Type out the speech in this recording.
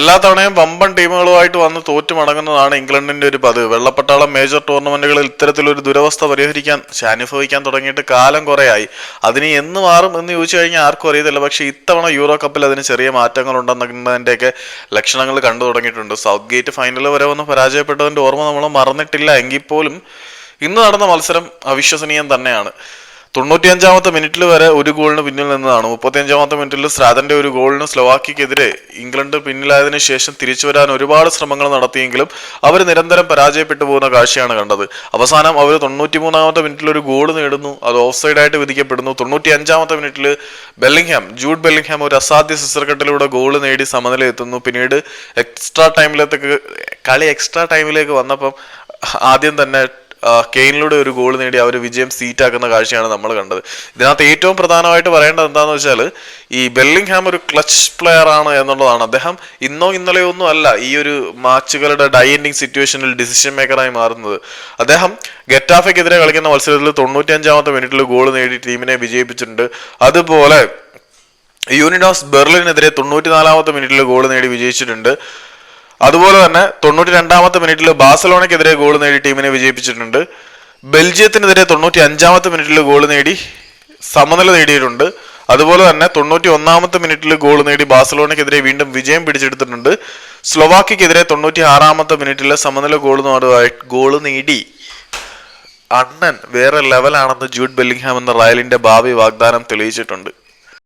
എല്ലാ തവണയും വമ്പൻ ടീമുകളുമായിട്ട് വന്ന് തോറ്റു മടങ്ങുന്നതാണ് ഇംഗ്ലണ്ടിന്റെ ഒരു പതിവ്. വെള്ളപ്പട്ടാളം മേജർ ടൂർണമെന്റുകളിൽ ഇത്തരത്തിലൊരു ദുരവസ്ഥ പരിഹരിക്കാൻ അനുഭവിക്കാൻ തുടങ്ങിയിട്ട് കാലം കുറയായി. അതിന് എന്ന് മാറും എന്ന് ചോദിച്ചു കഴിഞ്ഞാൽ ആർക്കും അറിയത്തില്ല. പക്ഷേ ഇത്തവണ യൂറോ കപ്പിൽ അതിന് ചെറിയ മാറ്റങ്ങൾ ഉണ്ടെന്നതിന്റെയൊക്കെ ലക്ഷണങ്ങൾ കണ്ടു തുടങ്ങിയിട്ടുണ്ട്. സൗത്ത് ഗേറ്റ് ഫൈനൽ വരെ വന്ന് പരാജയപ്പെട്ടതിന്റെ ഓർമ്മ നമ്മൾ മറന്നിട്ടില്ല. എങ്കിൽ പോലും ഇന്ന് നടന്ന മത്സരം അവിശ്വസനീയം തന്നെയാണ്. തൊണ്ണൂറ്റിയഞ്ചാമത്തെ മിനിറ്റിൽ വരെ ഒരു ഗോളിന് പിന്നിൽ നിന്നതാണ്. മുപ്പത്തിയഞ്ചാമത്തെ മിനിറ്റിൽ സ്രാദന്റെ ഒരു ഗോളിന് സ്ലോവാക്കിക്കെതിരെ ഇംഗ്ലണ്ട് പിന്നിലായതിനു ശേഷം തിരിച്ചു വരാൻ ഒരുപാട് ശ്രമങ്ങൾ നടത്തിയെങ്കിലും അവർ നിരന്തരം പരാജയപ്പെട്ടു പോകുന്ന കാഴ്ചയാണ് കണ്ടത്. അവസാനം അവർ തൊണ്ണൂറ്റിമൂന്നാമത്തെ മിനിറ്റിൽ ഒരു ഗോൾ നേടുന്നു. അത് ഓഫ് സൈഡായിട്ട് വിധിക്കപ്പെടുന്നു. തൊണ്ണൂറ്റി അഞ്ചാമത്തെ മിനിറ്റിൽ ബെല്ലിംഗ്ഹാം ജൂഡ് ബെല്ലിംഗ്ഹാം ഒരു അസാധ്യ സിസർക്കട്ടിലൂടെ ഗോൾ നേടി സമനില എത്തുന്നു. പിന്നീട് എക്സ്ട്രാ ടൈമിലേക്ക് കളി എക്സ്ട്രാ ടൈമിലേക്ക് വന്നപ്പം ആദ്യം തന്നെ കെയ്നിലൂടെ ഒരു ഗോൾ നേടി അവർ വിജയം സീറ്റാക്കുന്ന കാഴ്ചയാണ് നമ്മൾ കണ്ടത്. ഇതിനകത്ത് ഏറ്റവും പ്രധാനമായിട്ട് പറയേണ്ടത് എന്താണെന്ന് വെച്ചാൽ ഈ ബെല്ലിംഗ്ഹാം ഒരു ക്ലച്ച് പ്ലെയർ ആണ് എന്നുള്ളതാണ്. അദ്ദേഹം ഇന്നോ ഇന്നലെയോ ഒന്നും അല്ല ഈ ഒരു മാച്ചുകളുടെ ഡൈൻഡിങ് സിറ്റുവേഷനിൽ ഡിസിഷൻ മേക്കറായി മാറുന്നത്. അദ്ദേഹം ഗെറ്റാഫയ്ക്കെതിരെ കളിക്കുന്ന മത്സരത്തിൽ തൊണ്ണൂറ്റിയഞ്ചാമത്തെ മിനിറ്റിൽ ഗോൾ നേടി ടീമിനെ വിജയിപ്പിച്ചിട്ടുണ്ട്. അതുപോലെ യൂണിഡോസ് ബെർലിനെതിരെ തൊണ്ണൂറ്റിനാലാമത്തെ മിനിറ്റിൽ ഗോൾ നേടി വിജയിച്ചിട്ടുണ്ട്. അതുപോലെ തന്നെ തൊണ്ണൂറ്റി രണ്ടാമത്തെ മിനിറ്റിൽ ബാഴ്സലോണയ്ക്കെതിരെ ഗോൾ നേടി ടീമിനെ വിജയിപ്പിച്ചിട്ടുണ്ട്. ബെൽജിയത്തിനെതിരെ തൊണ്ണൂറ്റി അഞ്ചാമത്തെ മിനിറ്റിൽ ഗോൾ നേടി സമനില നേടിയിട്ടുണ്ട്. അതുപോലെ തന്നെ തൊണ്ണൂറ്റി ഒന്നാമത്തെ മിനിറ്റിൽ ഗോൾ നേടി ബാഴ്സലോണയ്ക്കെതിരെ വീണ്ടും വിജയം പിടിച്ചെടുത്തിട്ടുണ്ട്. സ്ലൊവാക്കിക്കെതിരെ തൊണ്ണൂറ്റി ആറാമത്തെ മിനിറ്റിൽ സമനില ഗോൾ ഗോൾ നേടി. അണ്ണൻ വേറെ ലെവലാണെന്ന് ജൂഡ് ബെല്ലിംഗ്ഹാം എന്ന റയലിന്റെ ഭാവി വാഗ്ദാനം തെളിയിച്ചിട്ടുണ്ട്.